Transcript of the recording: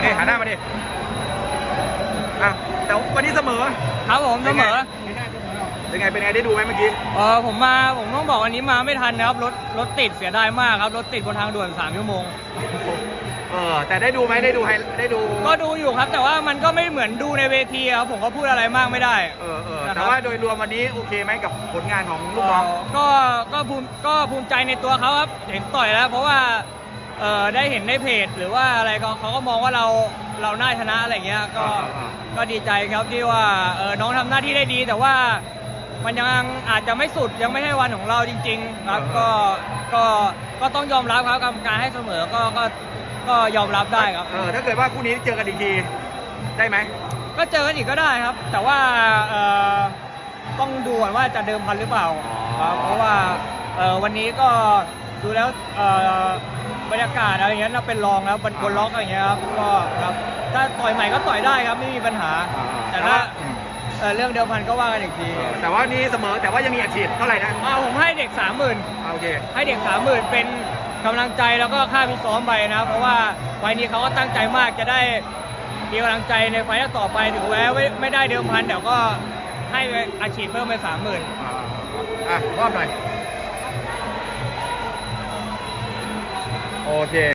มาดิหันหน้ามาดิอะแต่วันนี้เสมอ ครับผมเสมอเป็นไงเป็นไงได้ดูไหมเมื่อกี้เออผมมาผมต้องบอกวันนี้มาไม่ทันนะครับรถรถติดเสียดายมากครับรถติดบนทางด่วน3ชั่วโมงเออแต่ได้ดูไหมได้ดูให้ได้ดู ก็ดูอยู่ครับ แต่ว่ามันก็ไม่เหมือนดูในเวทีครับผมก็พูดอะไรมากไม่ได้เออเออนะครับแต่ว่าโดยรวมวันนี้โอเคไหมกับผลงานของลูกน้องเก็ก็ภูมิก็ภูมิใจในตัวเขาครับเห็นต่อยแล้ว เพราะว่า เออได้เห็นในเพจหรือว่าอะไรเขาเขาก็มองว่าเราเราน่าชนะอะไรเงี้ยก็อ่าอ่า ก็ดีใจครับที่ว่าเออน้องทำหน้าที่ได้ดี แต่ว่ามันยังอาจจะไม่สุดยังไม่ใช่วันของเราจริง ๆ ครับก็ก็ก็ต้องยอมรับครับกรรมการให้เสมอก็ก็ก็ยอมรับได้ครับ เออถ้าเกิดว่าคู่นี้เจอกันอีกทีได้ไหมก็เจอกันอีกก็ได้ครับ แต่ว่าเอ่อต้องดูก่อนว่าจะเดิมพันหรือเปล่าอ๋อครับเพราะว่าเอ่อวันนี้ก็ ดูแล้วเอ่อบรรยากาศอะไรอย่างเงี้ยน่าเป็นรองแล้วบนบนล็อกอะไรอย่างเงี้ยครับก็ครับถ้าต่อยใหม่ก็ต่อยได้ครับไม่มีปัญหาแต่ถ้าอืมเอ่อเรื่องเดิมพันก็ว่ากันอีกทีเออแต่ว่านี่เสมอแต่ว่ายังมีอัดฉีดเท่าไหร่นะอ่าผมให้เด็กสามหมื่น อ่าโอเค ให้เด็กสามหมื่นเป็นกำลังใจแล้วก็ค่าพิซ้อมไปนะเพราะว่าไฟล์นี้เขาก็ตั้งใจมากจะได้มีกำลังใจในไฟล์ต่อไปถึงแม้ไม่ไม่ได้เดิมพันเดี๋ยวก็ให้อาชีพเพิ่มไปสามหมื่นอ่าอะรอบหน่อย โอเค